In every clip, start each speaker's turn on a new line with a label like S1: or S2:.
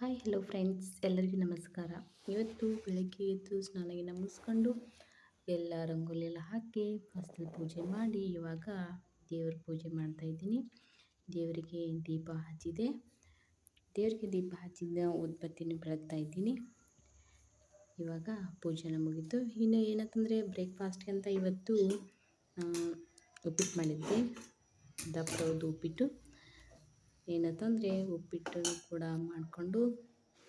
S1: Hi, hello friends, ಎಲ್ಲರಿಗೂ ನಮಸ್ಕಾರ. ಇವತ್ತು ಬೆಳಗ್ಗೆ ಎದ್ದು ಸ್ನಾನಗಿನ ಮುಗಿಸ್ಕೊಂಡು ಎಲ್ಲ ರಂಗೋಲಿ ಎಲ್ಲ ಹಾಕಿ ಫಸ್ಟಲ್ಲಿ ಪೂಜೆ ಮಾಡಿ ಇವಾಗ ದೇವ್ರ ಪೂಜೆ ಮಾಡ್ತಾ ಇದ್ದೀನಿ. ದೇವರಿಗೆ ದೀಪ ಹಚ್ಚಿದೆ. ದೇವರಿಗೆ ದೀಪ ಹಚ್ಚಿದ ಉತ್ಪತ್ತಿನ ಬೆಳಗ್ತಾ ಇದ್ದೀನಿ. ಇವಾಗ ಪೂಜೆನ ಮುಗೀತು. ಇನ್ನು ಏನಂತಂದರೆ ಬ್ರೇಕ್ಫಾಸ್ಟ್ಗೆ ಅಂತ ಇವತ್ತು ಉಪ್ಪಿಟ್ಟು ಮಾಡಿದ್ದೆ. ದಪ್ಪರದ್ದು ಉಪ್ಪಿಟ್ಟು? ಏನಂತಂದರೆ ಉಪ್ಪಿಟ್ಟು ಕೂಡ ಮಾಡಿಕೊಂಡು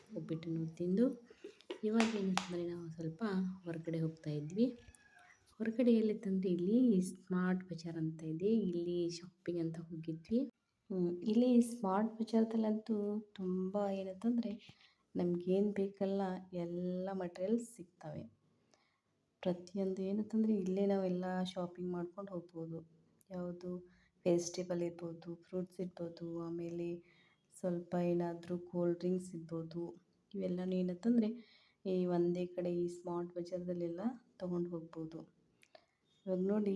S1: ಉಪ್ಪಿಟ್ಟನ್ನು ತಿಂದು ಇವಾಗ ಏನಂತಂದರೆ ನಾವು ಸ್ವಲ್ಪ ಹೊರಗಡೆ ಹೋಗ್ತಾ ಇದ್ವಿ. ಹೊರಗಡೆ ಎಲ್ಲಿತ್ತಂದರೆ ಇಲ್ಲಿ ಸ್ಮಾರ್ಟ್ ಬಜಾರ್ ಅಂತ ಇದೆ. ಇಲ್ಲಿ ಶಾಪಿಂಗ್ ಅಂತ ಹೋಗಿದ್ವಿ. ಇಲ್ಲಿ ಸ್ಮಾರ್ಟ್ ಬಜಾರ್ದಲ್ಲಂತೂ ತುಂಬ ಏನಂತಂದರೆ ನಮಗೇನು ಬೇಕಲ್ಲ ಎಲ್ಲ ಮಟೀರಿಯಲ್ಸ್ ಸಿಗ್ತವೆ. ಪ್ರತಿಯೊಂದು ಏನಂತಂದರೆ ಇಲ್ಲೇ ನಾವೆಲ್ಲ ಶಾಪಿಂಗ್ ಮಾಡ್ಕೊಂಡು ಹೋಗ್ಬೋದು. ಯಾವುದು ವೆಜಿಟೇಬಲ್ ಇರ್ಬೋದು ಫ್ರೂಟ್ಸ್ ಇರ್ಬೋದು, ಆಮೇಲೆ ಸ್ವಲ್ಪ ಏನಾದರೂ ಕೋಲ್ಡ್ ಡ್ರಿಂಕ್ಸ್ ಇರ್ಬೋದು, ಇವೆಲ್ಲನೂ ಏನಂತಂದರೆ ಈ ಒಂದೇ ಕಡೆ ಈ ಸ್ಮಾರ್ಟ್ ಬಜಾರ್ದಲ್ಲೆಲ್ಲ ತೊಗೊಂಡು ಹೋಗ್ಬೋದು. ಇವಾಗ ನೋಡಿ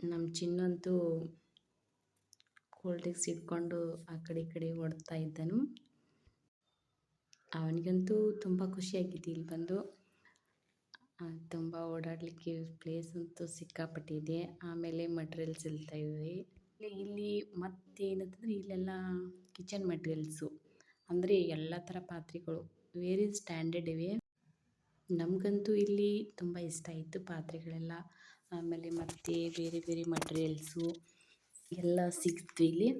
S1: ನಮ್ಮ ಚಿನ್ನಂತೂ ಕೋಲ್ಡ್ ಡ್ರಿಂಕ್ಸ್ ಇಟ್ಕೊಂಡು ಆ ಕಡೆ ಈ ಕಡೆ ಓಡ್ತಾ ಇದ್ದನು. ಅವನಿಗಂತೂ ತುಂಬ ಖುಷಿಯಾಗಿದೆ ಇಲ್ಲಿ ಬಂದು. ತುಂಬ ಓಡಾಡಲಿಕ್ಕೆ ಪ್ಲೇಸ್ ಅಂತೂ ಸಿಕ್ಕಾಪಟ್ಟಿದೆ. ಆಮೇಲೆ ಮಟೀರಿಯಲ್ಸ್ ಇವೆ ಇಲ್ಲಿ ಮತ್ತೆ ಏನಂತಂದ್ರೆ ಇಲ್ಲೆಲ್ಲ ಕಿಚನ್ ಮೆಟೀರಿಯಲ್ಸು ಅಂದರೆ ಎಲ್ಲ ಥರ ಪಾತ್ರೆಗಳು. ವೇರಿ ಸ್ಟ್ಯಾಂಡರ್ಡ್ ಇವೆ. ನಮಗಂತೂ ಇಲ್ಲಿ ತುಂಬ ಇಷ್ಟ ಆಯಿತು ಪಾತ್ರೆಗಳೆಲ್ಲ. ಆಮೇಲೆ ಮತ್ತೆ ಬೇರೆ ಬೇರೆ ಮಟೀರಿಯಲ್ಸು ಎಲ್ಲ ಸಿಗ್ತು ಇಲ್ಲಿ.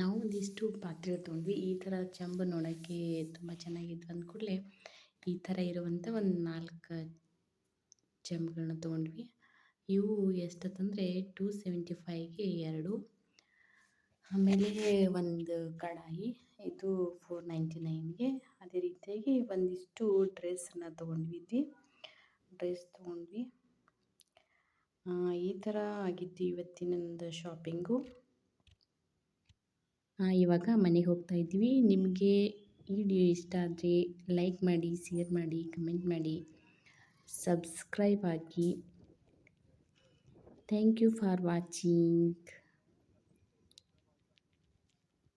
S1: ನಾವು ಒಂದಿಷ್ಟು ಪಾತ್ರೆ ತೊಗೊಂಡ್ವಿ ಈ ಥರ ಚಂಬು ನೋಡೋಕ್ಕೆ ತುಂಬ ಚೆನ್ನಾಗಿತ್ತು ಅಂದ ಕೂಡಲೇ ಈ ಥರ ಇರುವಂಥ ಒಂದು ನಾಲ್ಕು ಚಂಬುಗಳನ್ನ ತೊಗೊಂಡ್ವಿ. ಇವು ಎಷ್ಟಂತಂದರೆ ಟೂ ಸೆವೆಂಟಿ ಫೈವ್ಗೆ ಎರಡು. ಆಮೇಲೆ ಒಂದು ಕಡಾಯಿ, ಇದು ಫೋರ್ ನೈಂಟಿ ನೈನ್ಗೆ. ಅದೇ ರೀತಿಯಾಗಿ ಒಂದಿಷ್ಟು ಡ್ರೆಸ್ಸನ್ನು ತೊಗೊಂಡ್ವಿ ಡ್ರೆಸ್ ತೊಗೊಂಡ್ವಿ. ಈ ಥರ ಆಗಿತ್ತು ಇವತ್ತಿನೊಂದು ಶಾಪಿಂಗು. ಇವಾಗ ಮನೆಗೆ ಹೋಗ್ತಾ ಇದ್ದೀವಿ ನಿಮಗೆ ಈ ವಿಡಿಯೋ ಇಷ್ಟ ಆದರೆ ಲೈಕ್ ಮಾಡಿ ಶೇರ್ ಮಾಡಿ ಕಮೆಂಟ್ ಮಾಡಿ ಸಬ್ಸ್ಕ್ರೈಬ್ ಆಗಿ ಥ್ಯಾಂಕ್ ಯು ಫಾರ್ ವಾಚಿಂಗ್